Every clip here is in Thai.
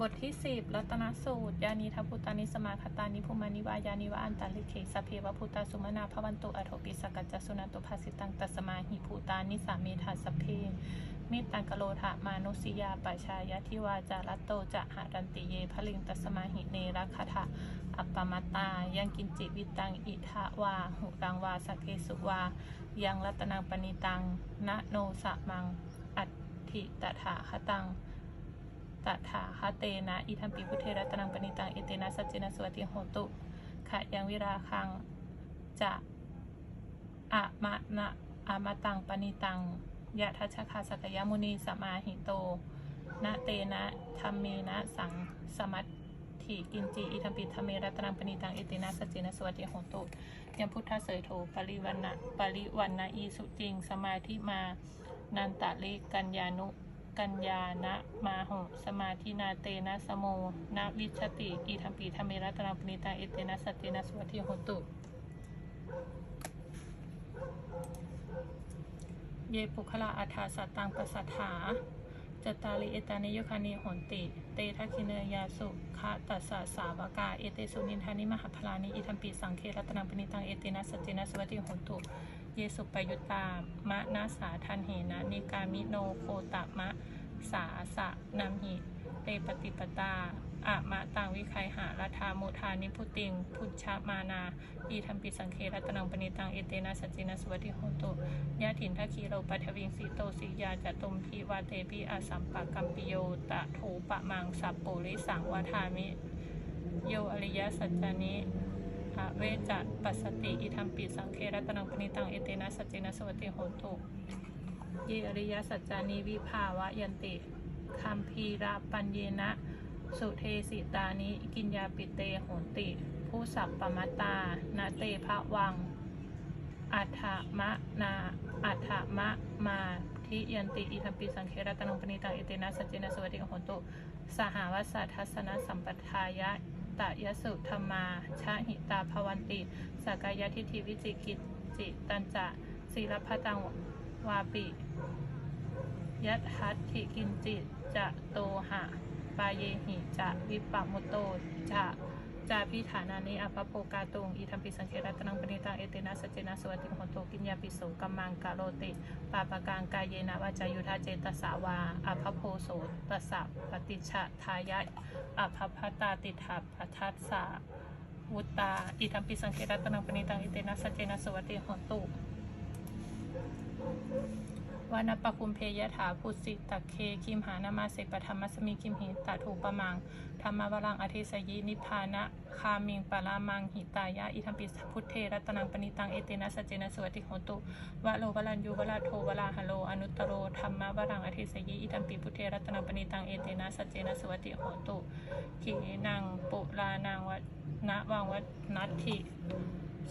บทที่สิบรัตนสูตร ยานิทัพุตานิสมาคตานิภูมานิวายานิวาอันตาลิเขสพเพวพุตาสุมนาภวันตุอโทปิสกัจจสุนันตุภาสิตังตัสมาหิภูตานิสาเมธาสพเพมิตังกโลทะมานุสิยาปชายะทิวาจารัตโตจะหารันติเยพลิงตัสมาหิเนรัคทะอัปปมัตา ยังกินจิวิตังอิทะวาหุรังวาสเกสุวา ยังรัตนังปณิตัง นะโนสะมัง อัตถิตถาคตัง ตถาคเตนะ อิทัมปิพุทเทรัตนังปณิตัง เอเตนะสัจเจนะสวัติโหตุขะยังวิราคังจะอะมะนะอามาตังปณิตังยะทัชคาสกยมุนีสมาหิโตนะเตนะธรรมเมนะสังสมัตถิกินจีอิทัมปิธรรมเมรัตนังปณิตังเอเตนะสัจเจนะสวัสติโหตุยังพุทธเสยโทปริวันนะปริวันนะอีสุจริง สมาธิมา นันตะลิกัญญานุ กัญญานะมาโหสมาธินาเตนะสโมนะวิชติอีทัมปีธรรมเมรัตนังปณิตาเอเตนะสตเตนะสวัสดิโหตุ เยปุคละอัฏฐาสัตตังปัสสัทธาจตาริเอตานิโยคานิโหนติ เตทักิเนยาสุคะตัสสะสาวกา เอเตสุนินทานิมหาพลานิอิทัมปีสังเครัตนังปณิตังเอเตนะสัจเจนะสวัสดิโหตุ เยสุปยุตตามะนาสาทันเหนะนิกามิโนโคตมะสาสะนัมหิเตปฏิปตาอะมะตังวิไคหารัฐาโมทานิพุติง พุชฌมานา อีทัมปิสังเครัตนังปณิตัง เอเตนะสัจจินะสวัสดิโหตุยะถินทัคคีโรปัทวิงสีโตสียาจะตุมพีวาเตปิอาสัมปะกัมปิโยตะโถปะมังสัปปุริสังวทามิ โยอริยสัจจานิ อะเวจะปัสสติ อิทัมปิสังเครัตนังปณิตัง เอเตนะสัจจินะสวัสดิโหตุเยอริยสัจจานิวิภาวะยันติคัมพีระปัญเยนะ สุเทสิตานิ กินยาปิเตโหติ ผู้สัพปมตานาเตภะวัง อัฏฐมะนาอัฏฐมะมาทิยันติ อิทัมปิสังเครัตนังปณิตัง เอเตนะสัจเจนะสวัสดิโหตุ สหาวัสสทัสสนสัมปทายะ ตยสุธรรมาชะหิตาภวันติสกายทิทิวิจิกิจจิตันจะศีลพตังวาปิยัตหัตถิกินจิจะโตหะปาเยหิจะวิปปะมุโตจะ จาพิฐานานิอภปโปกาตุงอิทัมปิสังเครัตนังปณิตังเอเตนะสเจนะสวัสดิโหนโตกิญญาปิโสกัมมังกาโรติปาปะกังกายเยนะวาจายุทธาเจตสาวาอภโพโสตสะปฏิชะทายะอภพตาติถาปทัสสะวุตตาอิทัมปิสังเครัตนังปณิตังเอเตนะสเจนะสวัสดิโหนโต วานปะคุมเพยถาพุสิตะเคคิมหานามาเสปธรรมสมิคิมหิตาถูปะมังธรรมวรังอธิสยินิพานะคามิงปารามังหิตายะอิทัมปิสพุทเทรัตนังปณิตังเอเตนะสเจนะสวัสดิโหตุวะโลวรัญยูวราโทวราหโลอนุตตโรธรรมวรังอธิสยิอิทัมปิพุทเทรัตนังปณิตังเอเตนะสเจนะสวัสดิโหตุขีนังปุลานังวันะวังวันัตถิ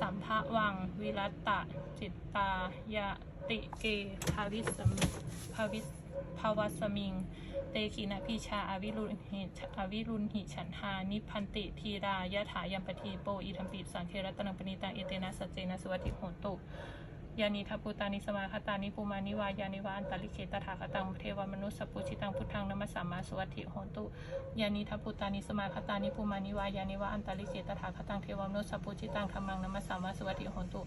สัมภะวังวิรัตตะจิตตายะ ติเกภาวิสมิภาวิสภาวสมิง เตกินะพิชาอวิรุณหิอวิรุณหิฉันทานิพันติทีรายะถายัมปทีโปอิทัมปิสังเครัตนังปณิตังเอเตนะสัจเจนะสวัสดิโหตุยานิทัพุตานิสมาคตานิภูมานิวายานิวาอันตลิเคตถาคตังเทวมนุสสพพุชิตังพุทธังนัมสสามาสวัสดิโหตุยานิทัพุตานิสมาคตานิภูมานิวายานิวาอันตลิเคตถาคตังเทวมนุสสพพุชิตังธรรมังนัมสสามาสวัสดิโหตุ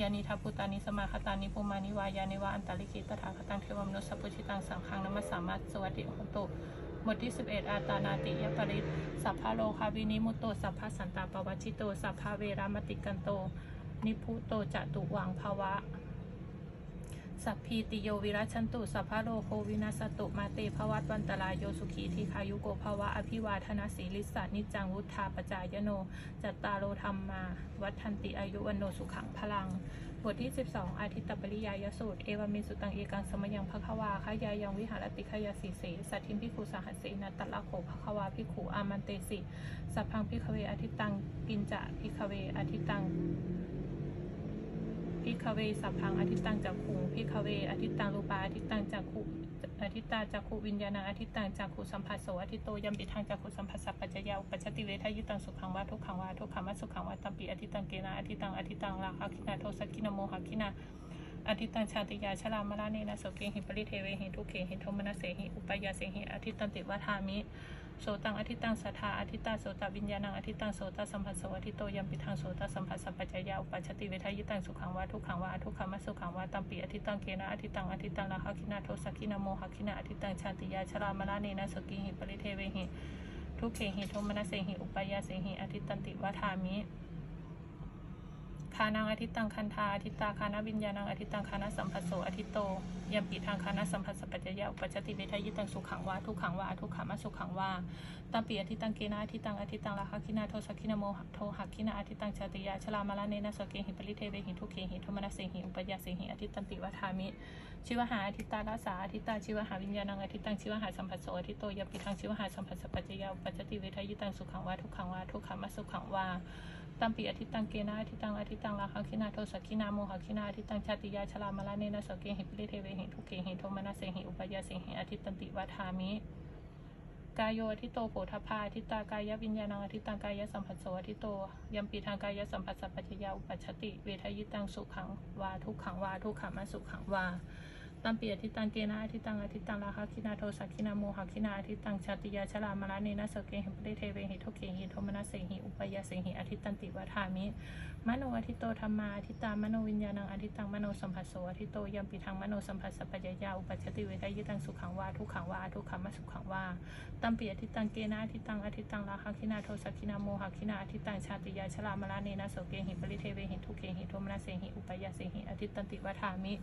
ยานิทัพุตานิสมาคตานิภูมานิวายานิวาอันตาลิกิตถาคตังเทวมนุสสพพุชิตังสังฆังนัมสสามาสวัสดิโหตุบทที่ 11 อาตานาติยปริตสัพพะโลคาวินิมุตโต สัพพะสันตาปวัชิโต สัพพะเวรามติกันโต นิพุโตจตุวังภาวะ สัพพีติโยวิรัชันตุสัพพะโลโควินาสตุมาเตภวัตวันตรายโยสุขีทีคายุโกภาวะอภิวาทนาสีลิสานิจังวุธาปจายโน จัตตารโลธรรมมา วัฒนติอายุวันโนสุขังพลัง บทที่ 12 อาทิตตปริยายสูตร เอวามิสุตังเอกังสมยังภควาขยายังวิหารติขยาสีเสสัตทิมพิคุสหัสเสนัตตละโขภควาพิขูอามันเตสิสัพพังพิขเวอาทิตตังกินจะพิขเวอาทิตตัง พิกเวสัพพังอธิตังจักขุงพิกเวอธิตังรูปาอธิตังจักขุอธิตาจักขุวิญญาณังอธิตังจักขุสัมผัสโสอธิโตยัมปิทังจักขุสัมผัสสัพปัจจยาอุปัชติเวทายุตังสุขังวาทุกขังวาทุกขังวาสุขังวาตัมปิอธิตังเกนะอธิตังอธิตังราคะคินาโทสกินโมหะคินาอธิตังชาติยาชลามราเนนะโสเกหิปริเทเวหิทุเขหิโทมนัสเสหิอุปยาเสหิอธิตันติวัฏามิ โสตังอธิตังสัทธาอธิตาโสตวิญญาณังอธิตังโสตสัมผัสโสอธิโตยัมปิทังโสตสัมผัสสัพจายาอุปัชติเวทายตังสุขังวาทุกขังวาทุกขมัสุขังวาตัมปีอธิตังเกนะอธิตังอธิตังลาหคินาโทสักขินาโมหคินาอธิตังชาติยาชรามลาเนนะสกิหิปริเทเวหิทุกเขหิโทมนัสเสหิอุปายาเสหิอธิตันติวัฏามิ คานังอธิตังคันธาอธิตาคานาวิญญาณังอธิตังคานาสัมผัสโสอธิโตยัมปิทางคานาสัมผัสสปัจจยาอุปัจจติเวทายตังสุขังวาทุกขังวาทุกขามาสุขังวาตัมปีอธิตังเกนะอธิตังอธิตังลาหคินาโทสักขินาโมหโทหักขินาอธิตังชาติยาชลามาลาเนนะสเกหิปริเทเวหิทุกเขหิโทมนัสเสหิอุปยาเสหิอธิตันติวัฏามิชิวหาอธิตาลาสาอธิตาชิวหาวิญญาณังอธิตังชิวหาสัมผัสโสอธิโตยัมปิทางชิวหาสัมผัสสปัจจยาอุปัจจติเวทายตังสุขังวาทุกขังวาทุกขามาสุขังวา ตัมปีอธิตังเกนะอธิตังอธิตังลาคังคินาโทสักขินาโมหคินาอธิตังชาติยาชลามาลาเนนะสเกหิปริเทเวหิทุเขหิโทมนัสเสหิอุปยาเสหิอธิตันติวัฏามิกายโยอธิโตโผฏฐาอธิตากายวิญญาณังอธิตังกายสัมผัสโสอธิโตยัมปีทางกายสัมผัสสัพพจยาอุปัชชติ เวทยิตังสุขังวาทุกขังวาทุกขังมาสุขังวา ตัมปีอธิตังเกนะอธิตังอธิตังลาหคินาโทสักขินาโมหคินาอธิตังชาติยาชลามาลาเนนะสเกหิปริเทเวหิทุกเขหิโทมนัสเสหิอุปยาเสหิอธิตันติวัฏามิมโนอธิโตธรรมาอธิตามโนวิญญาณังอธิตังมโนสัมผัสโสอธิโตยัมปิทังมโนสัมผัสสัพพยายาอุปัชติเวทายตังสุขังวาทุกขังวาทุกขังมาสุขังวาตัมปีอธิตังเกนะอธิตังอธิตังลาคังคินาโทสักขินาโมหคินาอธิตังชาติยาชลามาลาเนนะโสเกหิปริเทเวหิทุเขหิโทมนัสเสหิอุปยาเสหิอธิตันติวัฏามิ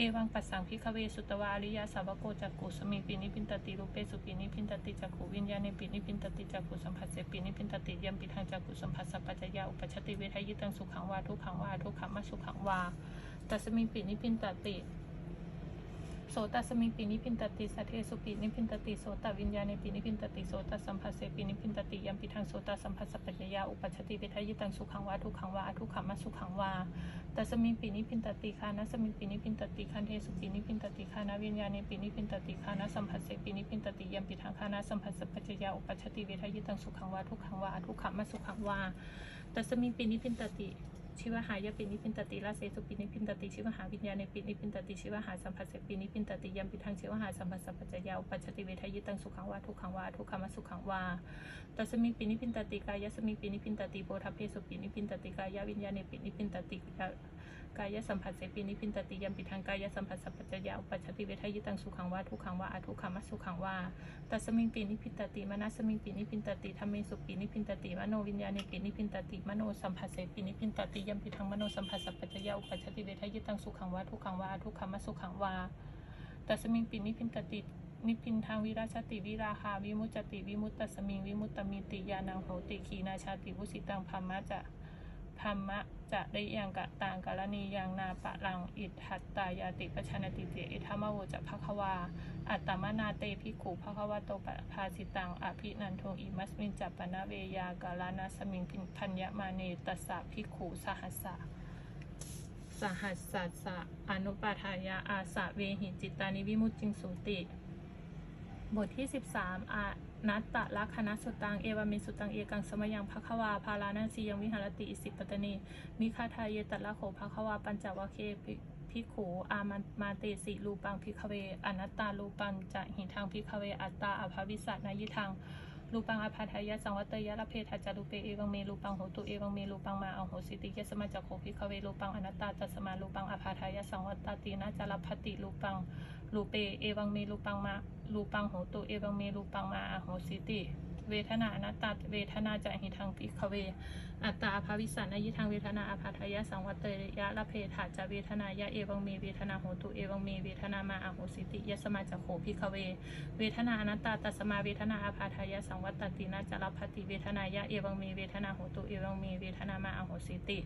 เอวังปัสสังพิคเวสุตวาอริยาสาวโกจักกุสมีปินิพินตติรูปเปสุปินิพินตติจักขุวิญญาณปินิพินตติจักขุสัมผัสเสปินิพินตติยัมปิทางจักขุสัมผัสสัพพัจจยาอุปชติเวทายิตังสุขังวาทุขังวาทุขังมาสุขังวาตัสมีปินิพินตติ โสตัสมิปินิพินตติสัทเทสุปินิพินตติโสตวิญญาณปินิพินตติโสตสัมผัสเสปินิพินตติยัมปิทางโสตสัมผัสสัพพัจยาอุปชชติเวทายิตังสุขังวาทุขังวาทุขังมาสุขังวาตัสมิงปินิพินตติคานะสมิงปินิพินตติคันเทสุปินิพินตติคานะวิญญาณปินิพินตติคานะสัมผัสเสปินิพินตติยัมปิทางคานะสัมผัสสัพพจยาอุปัชติเวทายตังสุขังวาทุขังวาทุกขมาสุขังวาตัสมิงปินิพินตติ ชิวหายปินิพินตติลาเสสุปินิพินตติชิวหาวิญญาณปินิพินตติชิวหาสัมผัสเสปินิพินตติยัมปิทางชิวหาสัมผัสสัพพจยาวปัจจติเวทายตังสุขังวาทุกขังวาทุกขมสุขังวาตัสมิปินิพินตติกายสมิปินิพินตติโพธเพสุปินิพินตติกายวิญญาณปินิพินตติ กายสัมผัสเสปินิพินตติยัมปิทางกายสัมผัสสัพพจยาอุปัชติเวทายตังสุขังวาทุกขังวาอาทุกขมัสุขังวาตัสมิงปินิพินตติมนัสมิงปินิพินตติธรรมเมสุปินิพินตติมโนวิญญาณิปินิพินตติมโนสัมผัสเสปินิพินตติยัมปิทางมโนสัมผัสสัพพจยาอุปัชติเวทายตังสุขังวาทุกขังวาอาทุกขมัสุขังวาตัสมิงปินิพินตตินิพินทางวิราชติวิราคาวิมุตติวิมุตตสมิงวิมุตตมิติยานังโหติขีนาชาติวุสิตังพัมมะจะ ธรรมะจะได้ยังกะต่างกรณียังนาปะลังอิทธัตตายาติปชานติเตอิธรรมโวจะภควา อัตตมนาเตภิขุภควโตปะภาสิตังอภินันโทอิมัสมินจัปปนะเวยากาลานาสมิงพัญญมาเนตสสะภิขุสหัสสะสหัสสะสะอนุปาทายาอาสะเวหิจิตานิวิมุตติงสุติ บทที่ 13อา นัตตะลักขณะสุตัง เอวามิสุตัง เอกังสมยังภควา ภาลานาสียังวิหารติอิสิปตนีมิคาทายเยตัละโขภควา ปัญจวเคพิขูอามันมาเตสิรูปังพิคเว อนัตตารูปังจะหิทางพิคเว อัตตาอภวิสัตนายิทังรูปังอภาทายะสังวัตยะละเพทาจารุเปเอวังเมรูปังโหตุเอวังเมรูปังมาอังโหสิติยสมาจักโขพิคเวรูปังอนัตตาตัสมารูปังอภาทายะสังวัตตินาจารพัติรูปัง รูเปเอวังเมรูปังมารูปังโหตุเอวังเมรูปังมาอโหสิติเวทนาอนัตตาเวทนาจะหิทังพิคเว อัตตาภาวิสันยิทังเวทนาอาภาทายะสังวัตยะละเพถาจะเวทนายะเอวังเมเวทนาโหตุเอวังเมเวทนามาอโหสิติยสมาจักโขพิคเว เวทนาอนัตตาตัสมาเวทนาอาภาทายะสังวัตตินาจารพัตติเวทนายะเอวังเมเวทนาโหตุเอวังเมเวทนามาอโหสิติ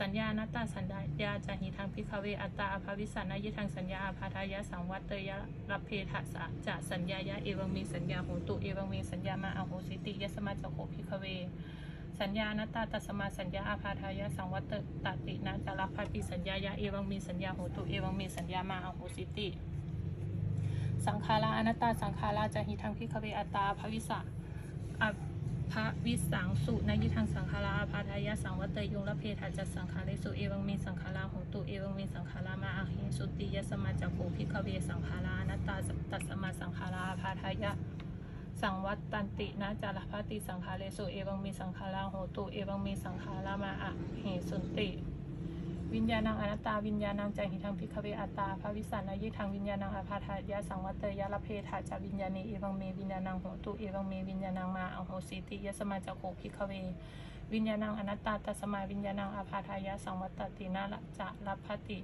สัญญานัตตาสัญญาจะหิทางพิคเวอัตตาอภาวิสันยิทางสัญญาอาภาทายะสังวัตเตยะรับเพทะสะจะสัญญายะเอวังมีสัญญาโหตุเอวังมีสัญญามาอโหสิติยะสมาจโขพิคเว สัญญานัตตาตัสมาสัญญาอาภาทายะสังวัตตตินาจารพัตติสัญญายะเอวังมีสัญญาโหตุเอวังมีสัญญามาอโหสิติ สังขาราอนัตตาสังขาราจะหิทังพิคเวอัตตาภวิสะอ พระวิสังสุนายิทังสังขาราพาทายะสังวัตยุงละเพทาจัสสังขาริสุเอวังมีสังขาราโหตุเอวังมีสังขารามาอาหิสุติยสมาจักโขพิคเวสังขารานัตตาตัสมาสังขาราพาทายะสังวัตตันตินะจารพติสังขาเลสุเอวังมีสังขาราโหตุเอวังมีสังขารามาอะเหสุนติ วิญญาณังอนัตตาวิญญาณังใจหิทังพิคเวอัตตาภาวิสันนายิทังวิญญาณังอาภาทายะสังวัตเตยะละเพทาจาวิญญาณีเอวังเมวิญญาณังโหตุเอวังเมวิญญาณังมาอโหสิติยะสมาจักโขพิคเว วิญญาณังอนัตตาตัสมาวิญญาณังอาภาทายะสังวัตตินาละจะลัพพติ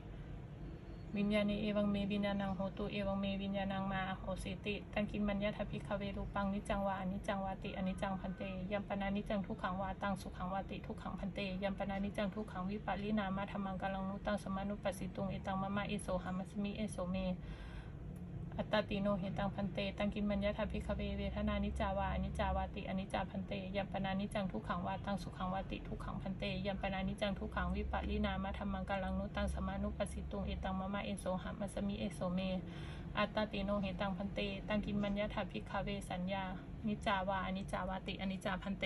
วิญญาณีเอวังเมวิญญาณังโหตุเอวังเมวิญญาณังมาโหสิติ ตังกินมัญญาทพิคเวรูปังนิจังวาอนิจังวาติอนิจังพันเตยัมปนานิจังทุกขังวาตังสุขังวาติทุกขังพันเตยัมปนานิจจังทุกขังวิปัลลินามาธรรมังกาลังนุตังสมานุปัสสิตุงเอตังมะมะเอโสหามัสมิเอโสเม อัตตาติโนเหตังพันเต ตังกินมัญญาทัพิคเวเวทนานิจาวาอนิจาวาติอนิจาพันเตยัมปนานิจังทุกขังวาตังสุขังวาติทุกขังพันเตยัมปนานิจังทุกขังวิปัลินามาธรรมังกาลังนุตังสมานุปัสสิตุงเอตังมะมะเอโสหะมัสมิเอโสเม อัตตาติโนเหตังพันเต ตังกินมัญญาทัพิคเวสัญญา นิจาวาอนิจาวาติอนิจาพันเต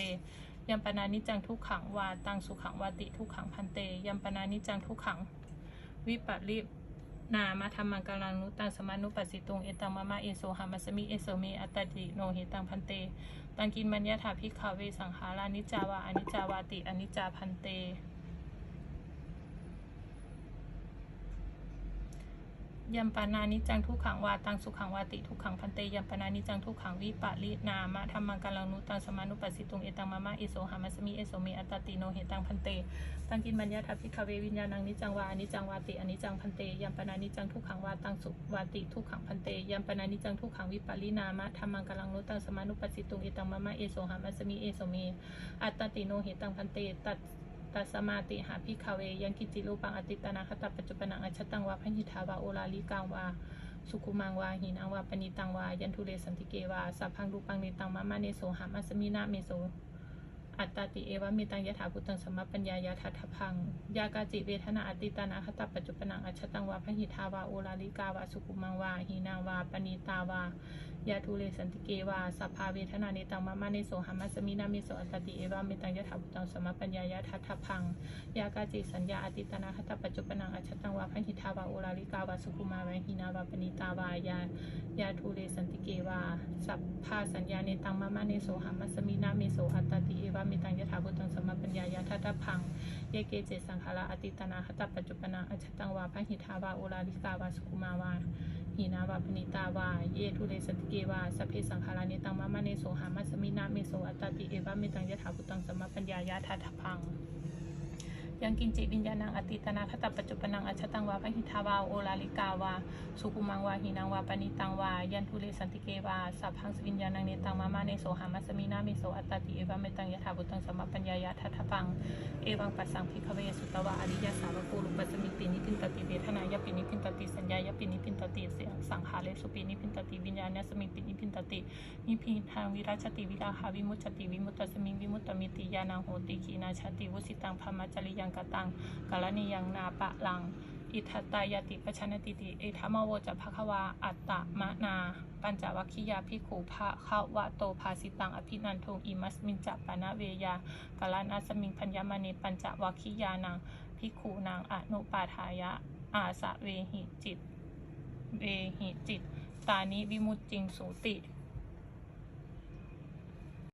ยัมปนานิจังทุกขังวาตังสุขังวาติทุกขังพันเตยัมปนานิจังทุกขังวิปัลิ นามาธรรมังกาลังนุตังสมานุปัสสิตุงเอตังมามาเอโสหามัสมิเอโสเมอัตตติโนเหตังพันเตตังกินมัญญาถาพิกขเวสังหารานิจาวาอนิจจาวาติอนิจจาพันเต ยัมปานานิจังทุกขังวาตังสุขังวาติทุกขังพันเตยัมปานานิจังทุกขังวิปะลินามะธรรมังกาลังนุตังสมานุปัสสิตุงเอตังมะมะเอโสหามัสมิเอโสเมอัตติโนเหตังพันเตตังกินมัญญาทัพิคเววิญญาณังนิจังวาอนิจังวาติอนิจังพันเตยัมปานานิจังทุกขังวาตังสุวาติทุกขังพันเตยัมปานานิจังทุกขังวิปาลินามะธรรมังกาลังนุตังสมานุปัสสิตุงเอตังมะมะเอโสหามัสมิเอโสเมอัตตติโนเหตังพันเตตัด ตัสมาติหาพิคเว ยังกิจิรูปังอติตนาคตปัจจุปนังอัจฉตังวาพหิทาวาโอลาลิกังวาสุขุมังวาหินังวาปณิตังวายันทุเรสันติเกวาสัพพังรูปังเนตังมะมะเนโสหามัสมินาเมโสอัตตาติเอวะเมตังยถาพุตังสมปัญญายาทัทพัง ยากาจิเวทนาอติตานาคตปัจจุปนังอัจฉตังวาพหิทาวาโอลาลิกาวาสุขุมังวาหินางวาปณิตาวา ยาทุเรสันติเกวาสัพพาเวทนาเนตังมะมะเนโสหามัสมินาเมโสอัตติเอวะเมตังยถาพุตังสมปัญญายาทัทพังยากาจิสัญญาอติตนาคตปัจจุปนังอัจฉตังวาพหิทาวาโอลาลิกาวาสุขุมาวาหินาวาปณิตาวายายาทูเรสันติเกวาสัพพาสัญญาเนตังมะมะเนโสหามัสมินาเมโสอัตติเอวะเมตังยถาพุตังสมปัญญายาทัตถพังเยเกเจสังขาราอติตนาคตปัจจุปนังอัจฉตังวาพหิทาวาโอลาลิกาวาสุขุมาวา หินาวาปนิตาวา เยทุเรสติเกวาสเพสังขารานิตังมะมะเนโสหามัสมินาเมโสอัตติเอวาเมตังยะถาพุตังสมะปัญญายาทัตถพัง ยังกินจิวิญญาณังอติตนาคตปัจจุปนังอัจฉตังวาพหิทาวาโอลาลิกาวาสุขุมังวาหินังวาปณิตังวายันทุเรสันติเกวาสัพพังสวิญญาณังเนตังมามาเนโสหามัสมินาเมโสอัตติเอวะเมตังยถาบุตังสมปัญญายาทัทพังเอวังปัสสังพิคเวสุตวะอริยสาวกูรุปัสมิตินิพินตติเวทนายปินิพินตติสัญญายปินิพินตติเสียงสังขารเลสุปินิพินตติวิญญาณสมิปินิพินตตินิพินทางวิราชติวิราหาวิมุตติวิมุตตสมิงวิมุตตมิติยานังโหติขีนาชติวุสิตังพมจริยังกตังกาลนิยังนาปะลัง อิทัตตายติปชนติติเอธมโวจะภควาอัตตมะนา ปัญจวัคคียาภิขุภะคะวะโตภาสิตังอภินันทุงอิมัสมินจะปนะเวยากาลานัสมิงพัญญมณีปัญจวัคคียานังภิขุนางอนุปาทายะอาสะเวหิจิต เวหิจิต ตานิวิมุตติงสูติ